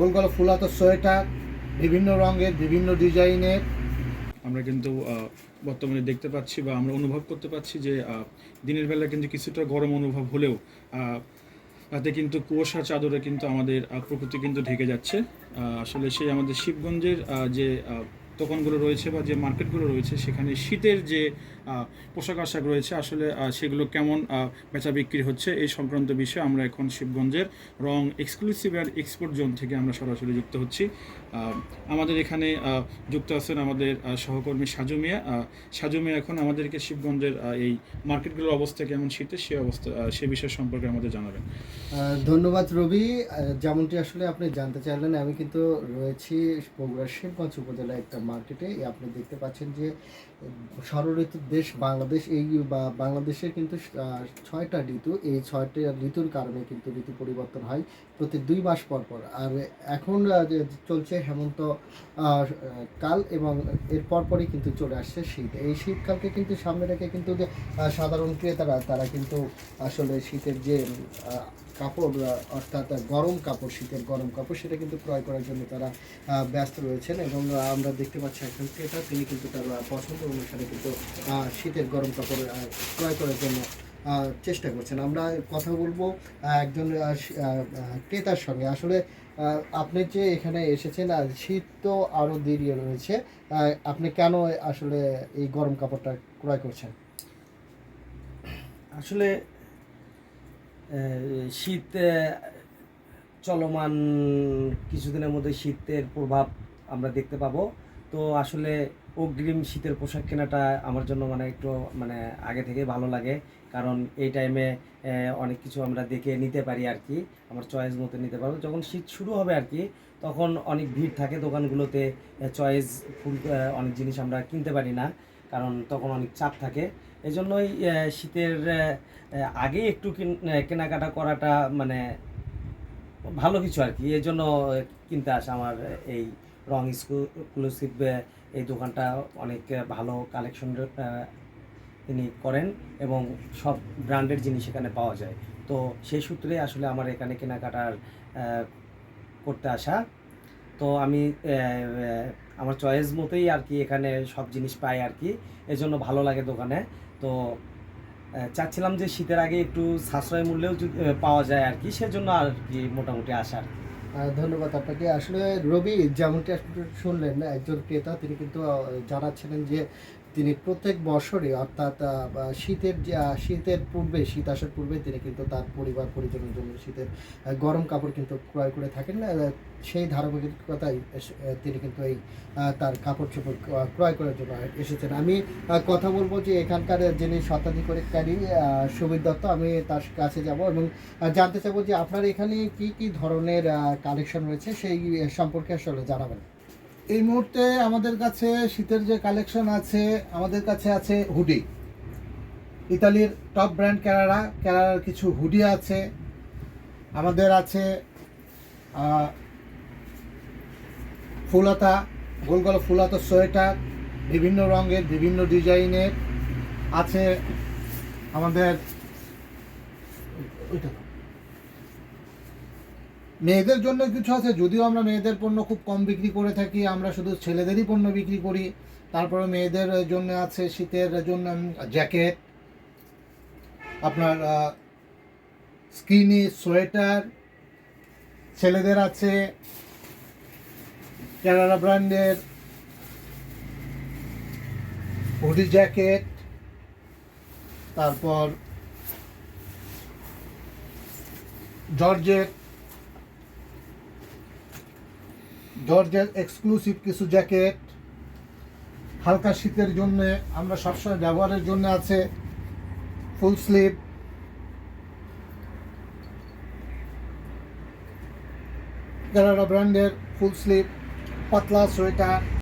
গোল গলা হাতের সোয়েটার, বিভিন্ন রঙের, বিভিন্ন ডিজাইনের। আমরা কিন্তু বর্তমানে দেখতে পাচ্ছি বা আমরা অনুভব করতে পাচ্ছি যে দিনের বেলা কিন্তু কিছুটা গরম অনুভব হলেও তাতে কিন্তু কুয়াশা চাদরে কিন্তু আমাদের প্রকৃতি কিন্তু ঢেকে যাচ্ছে। আসলে সেই আমাদের শিবগঞ্জের যে দোকানগুলো রয়েছে বা যে মার্কেটগুলো রয়েছে, সেখানে শীতের যে পোশাক আশাক রয়েছে, আসলে সেগুলো কেমন বেচা বিক্রি হচ্ছে এই সংক্রান্ত বিষয়ে আমরা এখন শিবগঞ্জের রং এক্সক্লুসিভ অ্যান্ড এক্সপোর্ট জোন থেকে আমরা সরাসরি যুক্ত হচ্ছি। আমাদের এখানে যুক্ত আছেন আমাদের সহকর্মী সাজু মিয়া। সাজু মিয়া এখন আমাদেরকে শিবগঞ্জের এই মার্কেটগুলোর অবস্থা কেমন শীতের সে অবস্থা সে বিষয় সম্পর্কে আমাদের জানাবেন। ধন্যবাদ রবি। যেমনটি আসলে আপনি জানতে চাইলেন, আমি কিন্তু রয়েছি বগুড়ার শিবগঞ্জ উপজেলায় একটা মার্কেটে আপনি দেখতে পাচ্ছেন যে ষড়ঋতুর দেশ বাংলাদেশ, এই বা বাংলাদেশের কিন্তু ছয়টা ঋতু, এই ছয়টা ঋতুর কারণে কিন্তু ঋতু পরিবর্তন হয় প্রতি দুই মাস পর পর। আর এখন চলছে হেমন্ত কাল এবং এর পরপরই কিন্তু চলে আসছে শীত। এই শীতকালকে কিন্তু সামনে রেখে কিন্তু যে সাধারণ ক্রেতারা, তারা কিন্তু আসলে শীতের যে কাপড় অর্থাৎ গরম কাপড়, শীতের গরম কাপড়, সেটা কিন্তু ক্রয় করার জন্য তারা ব্যস্ত রয়েছেন এবং আমরা দেখতে পাচ্ছি একজন ক্রেতা, তিনি কিন্তু তার পছন্দ অনুসারে কিন্তু শীতের গরম কাপড় ক্রয় করার জন্য চেষ্টা করছেন। আমরা কথা বলব একজন ক্রেতার সঙ্গে। আসলে আপনি যে এখানে এসেছেন, আর শীত তো আরও দেরি রয়েছে আপনি কেন আসলে এই গরম কাপড়টা ক্রয় করছেন? আসলে শীত চলমান কিছুদিনের মধ্যে শীতের প্রভাব আমরা দেখতে পাবো। তো আসলে অগ্রিম শীতের পোশাক কেনাটা আমার জন্য মানে একটু মানে আগে থেকে ভালো লাগে। কারণ এই টাইমে অনেক কিছু আমরা দেখে নিতে পারি আর কি, আমার চয়েস মতো নিতে পারব। যখন শীত শুরু হবে আর কি, তখন অনেক ভিড় থাকে দোকানগুলোতে চয়েস ফুল অনেক জিনিস আমরা কিনতে পারি না। কারণ তখন অনেক চাপ থাকে। এই জন্যই শীতের আগে একটু কিন- কেনাকাটা করাটা মানে ভালো কিছু আর কি এই জন্য কিনতে আসা আমার এই রং স্কুল এক্সক্লুসিভ এই দোকানটা অনেক ভালো কালেকশন তিনি করেন এবং সব ব্র্যান্ডের জিনিস এখানে পাওয়া যায়। তো সেই সূত্রে আসলে আমার এখানে কেনাকাটার করতে আসা। তো আমি আমার চয়েস মতোই আর কি এখানে সব জিনিস পাই আর কি। এজন্য ভালো লাগে দোকানে। তো চাচ্ছিলাম যে শীতের আগে একটু সাশ্রয় মূল্যেও পাওয়া যায় আর কি, সেজন্য আর কি মোটামুটি আসার ধন্যবাদ আপনাকে। আসলে রবি যেমনটি শুনলেন, একজন ক্রেতা, তিনি কিন্তু জানাচ্ছিলেন যে তিনি প্রত্যেক বছরই অর্থাৎ শীতের যে শীতের পূর্বে, শীত আসার পূর্বে তিনি কিন্তু তার পরিবার পরিজনের জন্য শীতের গরম কাপড় কিন্তু ক্রয় করে থাকেন। সেই ধারাবাহিকতায় তিনি কিন্তু এই তার কাপড় চোপড় ক্রয় করার জন্য এসেছেন। আমি কথা বলব যে এখানকার যিনি শতাধিকারী সুবীর দত্ত, আমি তার কাছে যাব এবং জানতে চাবো যে আপনার এখানে কি কি ধরনের কালেকশন রয়েছে? সেই সম্পর্কে আসলে জানাবেন। এই মুহূর্তে আমাদের কাছে শীতের যে কালেকশন আছে, আমাদের কাছে আছে হুডি ইতালির টপ ব্র্যান্ড ক্যারারা ক্যারারার কিছু হুডি আছে। আমাদের আছে ফুলাতা, গোল গলা ফুলাতা সোয়েটার, বিভিন্ন রঙের, বিভিন্ন ডিজাইনের। আছে আমাদের, ওইটা। মেয়েদের জন্য কিছু আছে, যদিও আমরা মেয়েদের পণ্য খুব কম বিক্রি করে থাকি, আমরা শুধু ছেলেদেরই পণ্য বিক্রি করি। তারপরে মেয়েদের জন্য আছে শীতের জন্য জ্যাকেট, আপনার স্কিনি সোয়েটার, ছেলেদের আছে কেরালা ব্র্যান্ডের হুডি জ্যাকেট, তারপর জর্জেট জর্জের এক্সক্লুসিভ কিছু জ্যাকেট হালকা শীতের জন্যে, আমরা সবসময় ব্যবহারের জন্য আছে ফুল স্লিভ গ্যালারা ব্র্যান্ডের ফুল স্লিভ পাতলা সোয়েটার।